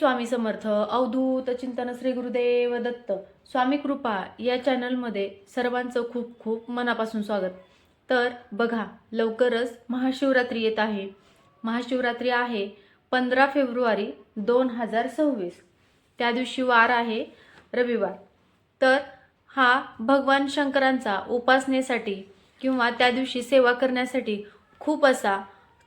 स्वामी समर्थ अवधूत चिंतन श्री गुरुदेव दत्त स्वामी कृपा या चॅनलमध्ये सर्वांचं खूप खूप मनापासून स्वागत. तर बघा लवकरच महाशिवरात्री येत आहे. महाशिवरात्री आहे पंधरा फेब्रुवारी दोन हजार सव्वीस. त्या दिवशी वार आहे रविवार. तर हा भगवान शंकरांचा उपासनेसाठी किंवा त्या दिवशी सेवा करण्यासाठी खूप असा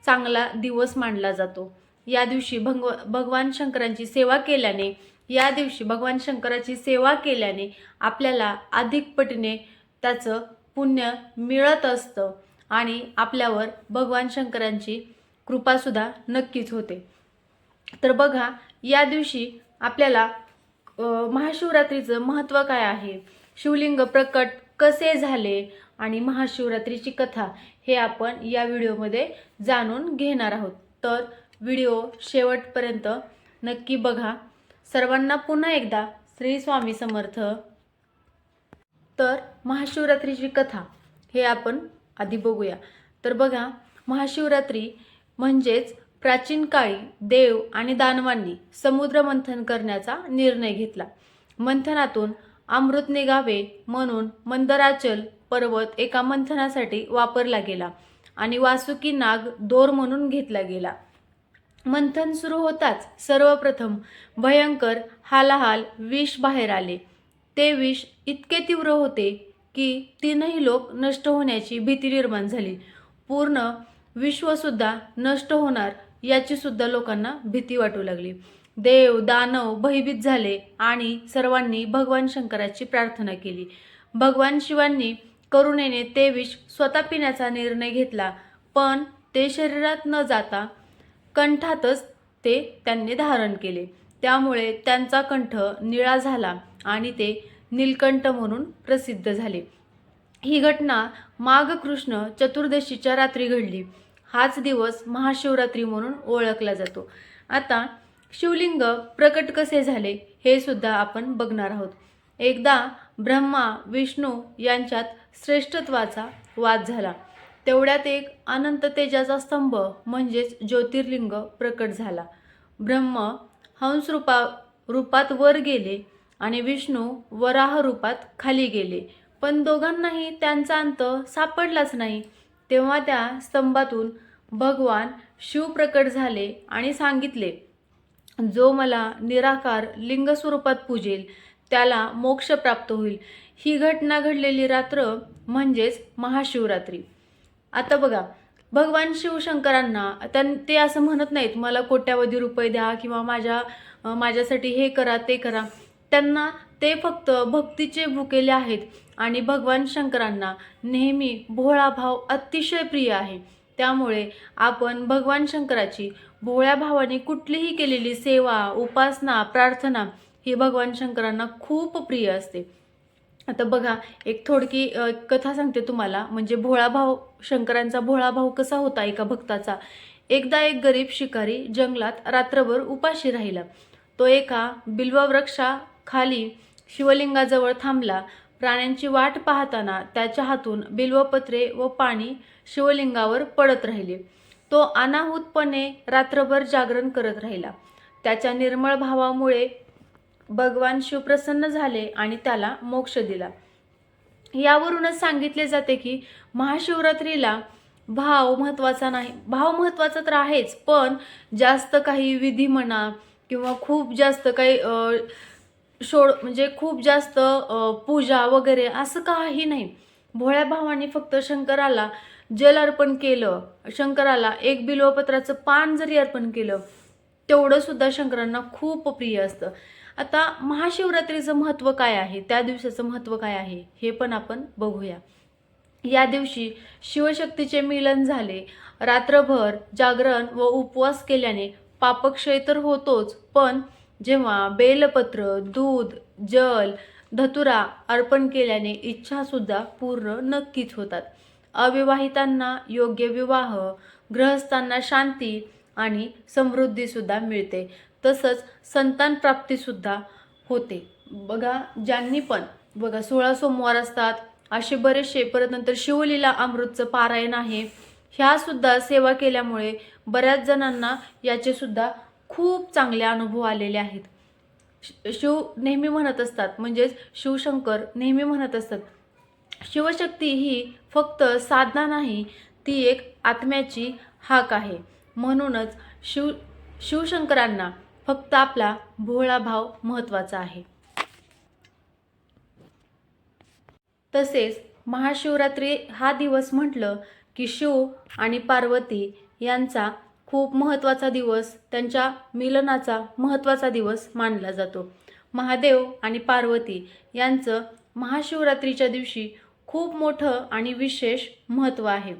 चांगला दिवस मानला जातो. या दिवशी भंग भगवान शंकरांची सेवा केल्याने या दिवशी भगवान शंकराची सेवा केल्याने आपल्याला अधिक पटीने त्याचं पुण्य मिळत असतं आणि आपल्यावर भगवान शंकरांची कृपासुद्धा नक्कीच होते. तर बघा या दिवशी आपल्याला महाशिवरात्रीचं महत्त्व काय आहे? शिवलिंग प्रकट कसे झाले? आणि महाशिवरात्रीची कथा हे आपण या व्हिडिओमध्ये जाणून घेणार आहोत. तर व्हिडिओ शेवटपर्यंत नक्की बघा. सर्वांना पुन्हा एकदा श्री स्वामी समर्थ. तर महाशिवरात्रीची कथा हे आपण आधी बघूया. तर बघा महाशिवरात्री म्हणजेच प्राचीन काळी देव आणि दानवांनी समुद्र मंथन करण्याचा निर्णय घेतला. मंथनातून अमृत निघावे म्हणून मंदराचल पर्वत एका मंथनासाठी वापरला गेला आणि वासुकी नाग दोर म्हणून घेतला गेला. मंथन सुरू होताच सर्वप्रथम भयंकर हालाहाल विष बाहेर आले. ते विष इतके तीव्र होते की तीनही लोक नष्ट होण्याची भीती निर्माण झाली. पूर्ण विश्वसुद्धा नष्ट होणार याची सुद्धा लोकांना भीती वाटू लागली. देव दानव भयभीत झाले आणि सर्वांनी भगवान शंकराची प्रार्थना केली. भगवान शिवांनी करुणेने ते विष स्वतः पिण्याचा निर्णय घेतला पण ते शरीरात न जाता कंठातच ते त्यांनी धारण केले. त्यामुळे त्यांचा कंठ निळा झाला आणि ते नीलकंठ म्हणून प्रसिद्ध झाले. ही घटना माघ कृष्ण चतुर्दशीच्या रात्री घडली. हाच दिवस महाशिवरात्री म्हणून ओळखला जातो. आता शिवलिंग प्रकट कसे झाले हे सुद्धा आपण बघणार आहोत. एकदा ब्रह्मा विष्णू यांच्यात श्रेष्ठत्वाचा वाद झाला. तेवढ्यात एक अनंत तेजाचा स्तंभ म्हणजेच ज्योतिर्लिंग प्रकट झाला. ब्रह्म हंस रूपा रूपात वर गेले आणि विष्णू वराह रूपात खाली गेले. पण दोघांनाही त्यांचा अंत सापडलाच नाही. तेव्हा त्या स्तंभातून भगवान शिव प्रकट झाले आणि सांगितले जो मला निराकार लिंग स्वरूपात पूजेल त्याला मोक्ष प्राप्त होईल. ही घटना घडलेली रात्र म्हणजेच महाशिवरात्री. आता बघा भगवान शिवशंकरांना त्यां ते असं म्हणत नाहीत मला कोट्यावधी रुपये द्या किंवा माझ्या माझ्यासाठी हे करा ते करा. त्यांना ते फक्त भक्तीचे भुकेले आहेत आणि भगवान शंकरांना नेहमी भोळा भाव अतिशय प्रिय आहे. त्यामुळे आपण भगवान शंकराची भोळ्या भावाने कुठलीही केलेली सेवा उपासना प्रार्थना ही भगवान शंकरांना खूप प्रिय असते. आता बघा एक थोडकी कथा सांगते तुम्हाला. म्हणजे भोळा भाऊ शंकरांचा भोळा भाऊ कसा होता एका भक्ताचा? एकदा एक गरीब शिकारी जंगलात रात्रभर उपाशी राहिला. तो एका बिल्ववृक्षाखाली शिवलिंगाजवळ थांबला. प्राण्यांची वाट पाहताना त्याच्या हातून बिल्वपत्रे व पाणी शिवलिंगावर पडत राहिले. तो अनाहूतपणे रात्रभर जागरण करत राहिला. त्याच्या निर्मळ भावामुळे भगवान शिवप्रसन्न झाले आणि त्याला मोक्ष दिला. यावरूनच सांगितले जाते की महाशिवरात्रीला भाव महत्त्वाचा नाही. भाव महत्त्वाचा तर आहेच पण जास्त काही विधी म्हणा किंवा खूप जास्त काही शोड म्हणजे खूप जास्त पूजा वगैरे असं काही नाही. भोळ्या भावाने फक्त शंकराला जल अर्पण केलं. शंकराला एक बिलोपत्राचं पान जरी अर्पण केलं तेवढं सुद्धा शंकरांना खूप प्रिय असतं. आता महाशिवरात्रीचं महत्त्व काय आहे? त्या दिवसाचं महत्त्व काय आहे? हे पण आपण बघूया. या दिवशी शिवशक्तीचे मिलन झाले. रात्रभर जागरण व उपवास केल्याने पापक्षय तर होतोच पण जेव्हा बेलपत्र दूध जल धतुरा अर्पण केल्याने इच्छासुद्धा पूर्ण नक्कीच होतात. अविवाहितांना योग्य विवाह गृहस्थांना शांती आणि समृद्धीसुद्धा मिळते. तसंच संतान प्राप्तीसुद्धा होते. बघा ज्यांनी पण बघा सोळा सोमवार असतात असे बरेचसे परत नंतर शिवलीला अमृतचं पारायण आहे. ह्यासुद्धा सेवा केल्यामुळे बऱ्याच जणांना याचेसुद्धा खूप चांगले अनुभव आलेले आहेत. श- शिव नेहमी म्हणत असतात म्हणजेच शिवशंकर नेहमी म्हणत असतात शिवशक्ती ही फक्त साधना नाही ती एक आत्म्याची हाक आहे. म्हणूनच शिव शिवशंकरांना फक्त आपला भोळा भाव महत्त्वाचा आहे. तसेच महाशिवरात्री हा दिवस म्हटलं की शिव आणि पार्वती यांचा खूप महत्त्वाचा दिवस त्यांच्या मिलनाचा महत्त्वाचा दिवस मानला जातो. महादेव आणि पार्वती यांचं महाशिवरात्रीच्या दिवशी खूप मोठं आणि विशेष महत्त्व आहे.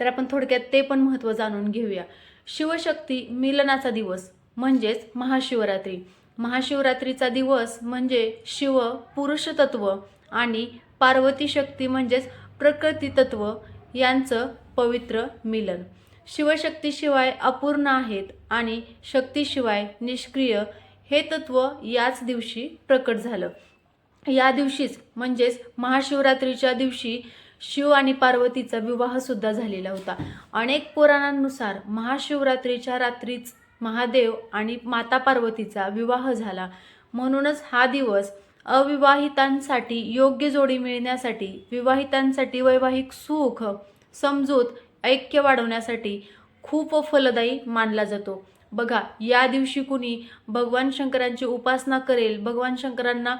तर आपण थोडक्यात ते पण महत्त्व जाणून घेऊया. शिवशक्ती मिलनाचा दिवस. म्हणजेच महाशिवरात्री. महाशिवरात्रीचा दिवस म्हणजे शिव पुरुषतत्व आणि पार्वती शक्ती म्हणजेच प्रकृतीतत्व यांचं पवित्र मिलन. शिवशक्तीशिवाय अपूर्ण आहेत आणि शक्तीशिवाय निष्क्रिय हे तत्व याच दिवशी प्रकट झालं. या दिवशीच म्हणजेच महाशिवरात्रीच्या दिवशी शिव आणि पार्वतीचा विवाहसुद्धा झालेला होता. अनेक पुराणांनुसार महाशिवरात्रीच्या रात्रीच महादेव आणि माता पार्वतीचा विवाह झाला. म्हणूनच हा दिवस अविवाहितांसाठी योग्य जोडी मिळण्यासाठी विवाहितांसाठी वैवाहिक सुख समजूत ऐक्य वाढवण्यासाठी खूप फलदायी मानला जातो. बघा या दिवशी कुणी भगवान शंकरांची उपासना करेल भगवान शंकरांना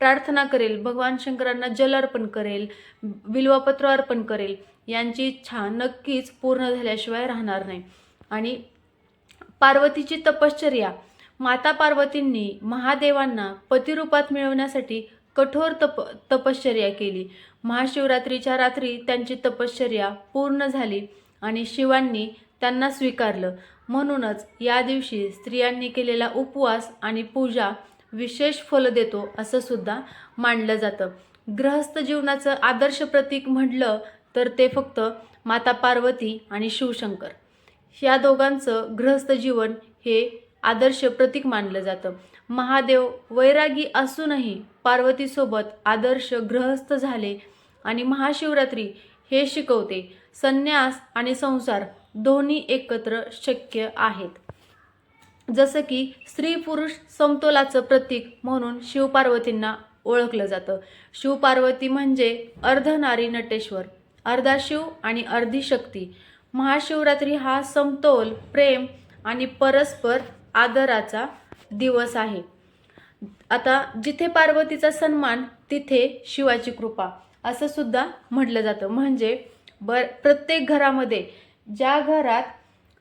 प्रार्थना करेल भगवान शंकरांना जल अर्पण करेल बिल्वपत्र अर्पण करेल यांची इच्छा नक्कीच पूर्ण झाल्याशिवाय राहणार नाही. आणि पार्वतीची तपश्चर्या. माता पार्वतींनी महादेवांना पतिरूपात मिळवण्यासाठी कठोर तप तपश्चर्या केली. महाशिवरात्रीच्या रात्री त्यांची तपश्चर्या पूर्ण झाली आणि शिवांनी त्यांना स्वीकारलं. म्हणूनच या दिवशी स्त्रियांनी केलेला उपवास आणि पूजा विशेष फल देतो असं सुद्धा मानलं जातं. गृहस्थ जीवनाचं आदर्श प्रतीक म्हटलं तर ते फक्त माता पार्वती आणि शिवशंकर. या दोघांचं गृहस्थ जीवन हे आदर्श प्रतीक मानलं जातं. महादेव वैरागी असूनही पार्वतीसोबत आदर्श गृहस्थ झाले आणि महाशिवरात्री हे शिकवते. संन्यास आणि संसार दोन्ही एकत्र शक्य आहेत. जसं की स्त्री पुरुष समतोलाचं प्रतीक म्हणून शिवपार्वतींना ओळखलं जातं. शिवपार्वती म्हणजे अर्धनारी नटेश्वर. अर्धा शिव आणि अर्धी शक्ती. महाशिवरात्री हा समतोल प्रेम आणि परस्पर आदराचा दिवस आहे. आता जिथे पार्वतीचा सन्मान तिथे शिवाची कृपा असं सुद्धा म्हटलं जातं. म्हणजे बर प्रत्येक घरामध्ये ज्या घरात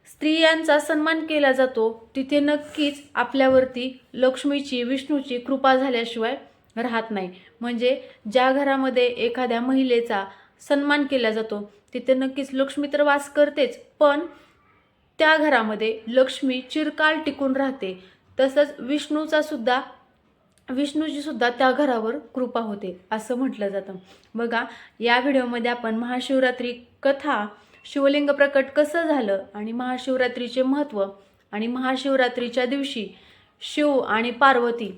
स्त्रियांचा सन्मान केला जातो तिथे नक्कीच आपल्यावरती लक्ष्मीची विष्णूची कृपा झाल्याशिवाय राहत नाही. म्हणजे ज्या घरामध्ये एखाद्या महिलेचा सन्मान केला जातो. तिथे नक्कीच लक्ष्मी तर वास करतेच पण त्या घरामध्ये लक्ष्मी चिरकाल टिकून राहते. तसंच विष्णूचा सुद्धा विष्णूची सुद्धा त्या घरावर कृपा होते असं म्हटलं जातं. बघा या व्हिडिओमध्ये आपण महाशिवरात्री कथा शिवलिंग प्रकट कसं झालं आणि महाशिवरात्रीचे महत्त्व आणि महाशिवरात्रीच्या दिवशी शिव आणि पार्वती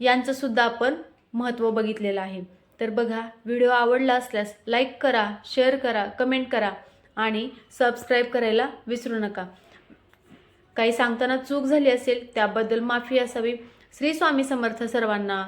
यांचंसुद्धा आपण महत्त्व बघितलेलं आहे. तर बघा व्हिडिओ आवडला असल्यास लाईक करा शेअर करा कमेंट करा आणि सबस्क्राईब करायला विसरू नका. काही सांगताना चूक झाली असेल त्याबद्दल माफी असावी. श्री स्वामी समर्थ सर्वांना